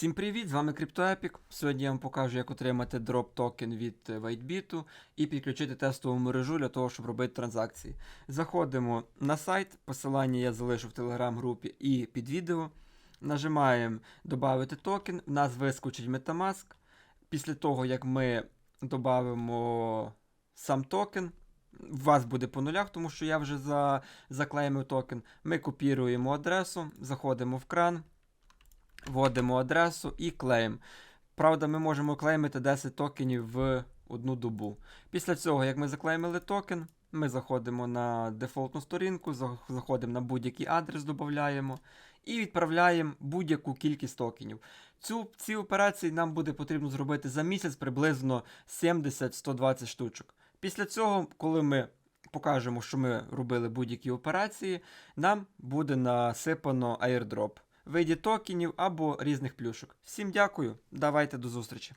Всім привіт! З вами CryptoEpic. Сьогодні я вам покажу, як отримати дроп токен від е, WhiteBit і підключити тестову мережу для того, щоб робити транзакції. Заходимо на сайт, посилання я залишу в телеграм-групі і під відео. Нажимаємо Добавити токен. В нас вискочить Metamask. Після того, як ми додамо сам токен, у вас буде по нулях, тому що я вже за, заклеймив токен. Ми копіруємо адресу, заходимо в кран. Вводимо адресу і клейм. Правда, ми можемо клеймити 10 токенів в одну добу. Після цього, як ми заклеймили токен, ми заходимо на дефолтну сторінку, заходимо на будь-який адрес, додаємо і відправляємо будь-яку кількість токенів. Цю, ці операції нам буде потрібно зробити за місяць приблизно 70-120 штучок. Після цього, коли ми покажемо, що ми робили будь-які операції, нам буде насипано airdrop виді токенів або різних плюшок. Всім дякую, давайте до зустрічі.